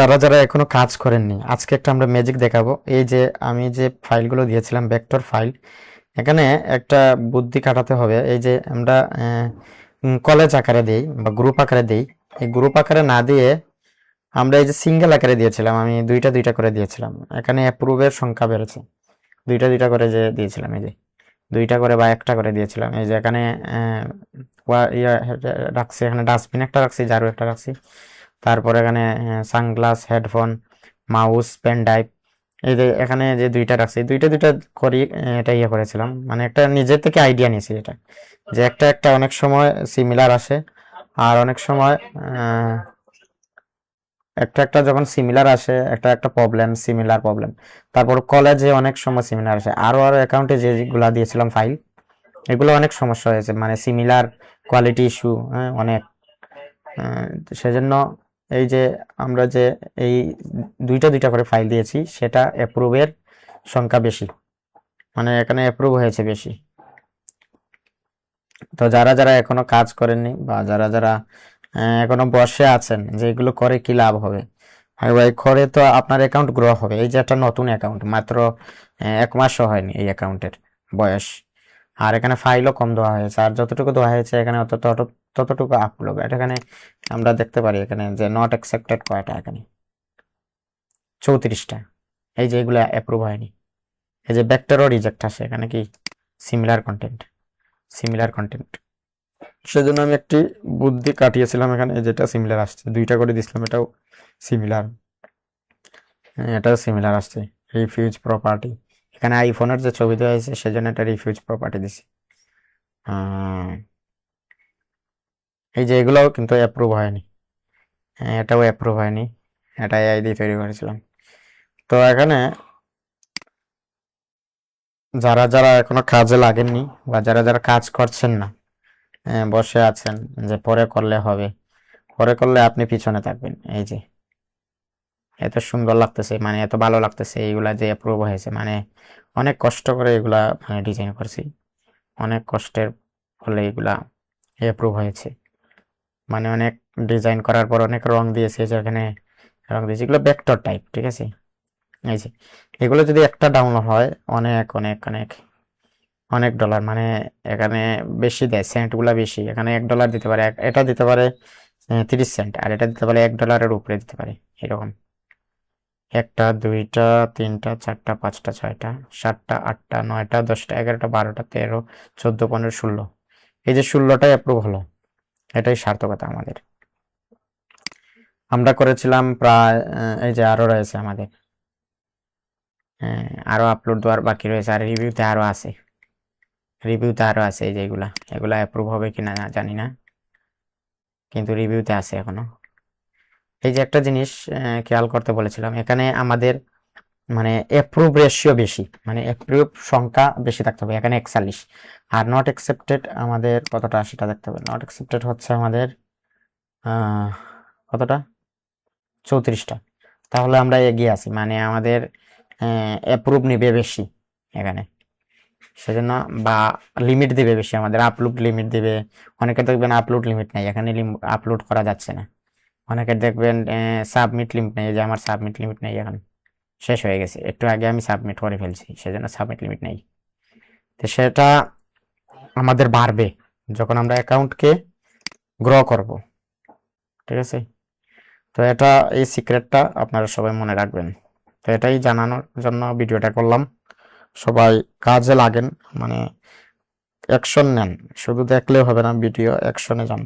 যারা যারা এখনও কাজ করেননি, আজকে একটা আমরা ম্যাজিক দেখাবো। এই যে আমি যে ফাইলগুলো দিয়েছিলাম ভেক্টর ফাইল এখানে একটা বুদ্ধি কাটাতে হবে। এই যে আমরা কলেজ আকারে দিই বা গ্রুপ আকারে দিই। এই গ্রুপ আকারে না দিয়ে আমরা এই যে সিঙ্গেল আকারে দিয়েছিলাম, আমি দুইটা দুইটা করে দিয়েছিলাম। এখানে অ্যাপ্রুভের সংখ্যা বেড়েছে। দুইটা দুইটা করে যে দিয়েছিলাম, এই যে দুইটা করে বা একটা করে দিয়েছিলাম। এই যে এখানে রাখছি, এখানে ডাস্টবিন একটা রাখছি, ঝাড়ু একটা রাখছি। তারপর এখানে sunglass, headphone, mouse pen drive এই যে এখানে যে দুইটা রাখছি দুইটা দুইটা করি, এটা ইয়ে করেছিলাম। মানে একটা নিজের থেকে আইডিয়া নিয়েছি এটা, যে একটা একটা অনেক সময় সিমিলার আসে আর অনেক সময় একটা একটা যখন সিমিলার আসে, একটা একটা প্রবলেম, সিমিলার প্রবলেম, তারপর কলেজে অনেক সময় সিমিলার আসে। আরও আরও অ্যাকাউন্টে যেগুলা দিয়েছিলাম ফাইল, এগুলো অনেক সমস্যা হয়েছে মানে সিমিলার কোয়ালিটি ইস্যু হ্যাঁ অনেক সেজন্য এই যে আমরা যে এই দুইটা দুইটা করে ফাইল দিয়েছি, সেটা অ্যাপ্রুভের সংখ্যা বেশি। মানে এখানে অ্যাপ্রুভ হয়েছে বেশি। তো যারা যারা এখনও কাজ করেননি বা যারা যারা এখনও বসে আছেন যে এগুলো করে কি লাভ হবে? আর ভাই, করে তো আপনার অ্যাকাউন্ট গ্রো হবে। এই যে একটা নতুন অ্যাকাউন্ট মাত্র এক মাসও হয়নি এই অ্যাকাউন্টের বয়স। আর এখানে ফাইলও কম দেওয়া হয়েছে। আর যতটুকু দেওয়া হয়েছে এখানে অত ততটুকু আপলোড এখানে আমরা দেখতে পারি এখানে যে নট অ্যাকসেপ্টেড কয়টা এখানে? চৌত্রিশটা। এই যে এগুলো অ্যাপ্রুভ হয়নি। এই যে ব্যাক্টেরও রিজেক্ট আসে। এখানে কি সিমিলার কন্টেন্ট সিমিলার কন্টেন্ট সেজন্য আমি একটি বুদ্ধি কাটিয়েছিলাম এখানে যেটা সিমিলার আসছে। দুইটা করে দিছিলাম, এটাও সিমিলার এটাও সিমিলার আসছে। রিফিউজ প্রপার্টি এখানে আইফোনের যে ছবি দেওয়া হয়েছে, সেজন্য এটা রিফিউজ প্রপার্টি দিছি। এই যে এগুলোও কিন্তু অ্যাপ্রুভ হয়নি। হ্যাঁ, এটাও অ্যাপ্রুভ হয়নি। এটা এআই দিয়ে তৈরি করেছিলাম। তো এখানে যারা যারা এখনও কাজে লাগেননি বা যারা যারা কাজ করছেন না আহ, বসে আছেন যে পরে করলে হবে পরে করলে আপনি পিছনে থাকবেন। এই যে এত সুন্দর লাগতেছে মানে এত ভালো লাগতেছে এইগুলা যে অ্যাপ্রুভ হয়েছে মানে অনেক কষ্ট করে এগুলা মানে ডিজাইন করছি। অনেক কষ্টের ফলে এগুলা অ্যাপ্রুভ হয়েছে। মানে অনেক ডিজাইন করার পর অনেক রং দিয়েছে যেখানে রং দিয়েছে। এগুলো ভেক্টর টাইপ ঠিক আছে? এই যে, এগুলো যদি একটা ডাউনলোড হয়, অনেক অনেক অনেক অনেক ডলার মানে এখানে বেশি দেয় সেন্টগুলা বেশি। এখানে এক ডলার দিতে পারে এটা দিতে পারে তিরিশ সেন্ট আর এটা দিতে পারে এক ডলারের উপরে দিতে পারে, এরকম। একটা, দুইটা, তিনটা, চারটা, পাঁচটা, ছয়টা, সাতটা, আটটা, নয়টা, দশটা, এগারোটা, বারোটা, তেরো, চোদ্দ, পনেরো, ষোলো। এই যে ষোলোটাই অ্যাপ্রুভ হলো। এটাই সার্থকতা আমাদের। আমরা করেছিলাম প্রায় এই যে আরও রয়েছে আমাদের। হ্যাঁ, আরও আপলোড দেওয়ার বাকি রয়েছে আর রিভিউতে আরও আছে। রিভিউতে আরও আছে এই যে এগুলা। অ্যাপ্রুভ হবে কিনা জানি না। কিন্তু রিভিউতে আছে এখনও। এই যে একটা জিনিস খেয়াল করতে বলেছিলাম এখানে আমাদের মানে অ্যাপ্রুভ রেশিও বেশি মানে অ্যাপ্রুভ সংখ্যা বেশি থাকতে হবে, এখানে একচল্লিশ। আর নট অ্যাকসেপ্টেড আমাদের কতটা? সেটা দেখতে হবে। নট অ্যাকসেপ্টেড হচ্ছে আমাদের কতটা? চৌত্রিশটা। তাহলে আমরা এগিয়ে আছি মানে আমাদের অ্যাপ্রুভ নিবে বেশি এখানে। সেজন্য বা লিমিট দেবে বেশি আমাদের আপলোড লিমিট দেবে। অনেকে দেখবেন আপলোড লিমিট নেই, এখানে আপলোড করা যাচ্ছে না। অনেকে দেখবেন সাবমিট লিমিট নেই যে আমার সাবমিট লিমিট নেই এখন। শেষ হয়ে গেছে। একটু আগে আমি সাবমিট করে ফেলছি, সেজন্য সাবমিট লিমিট নেই। তো সেটা আমাদের বাড়বে যখন আমরা অ্যাকাউন্টকে গ্রো করব। ঠিক আছে? তো এটা, এই সিক্রেটটা আপনারা সবাই মনে রাখবেন। তো এটাই জানানোর জন্য ভিডিওটা করলাম। সবাই কাজে লাগেন মানে অ্যাকশন নেন। শুধু দেখলেও হবে না ভিডিও অ্যাকশনে যান।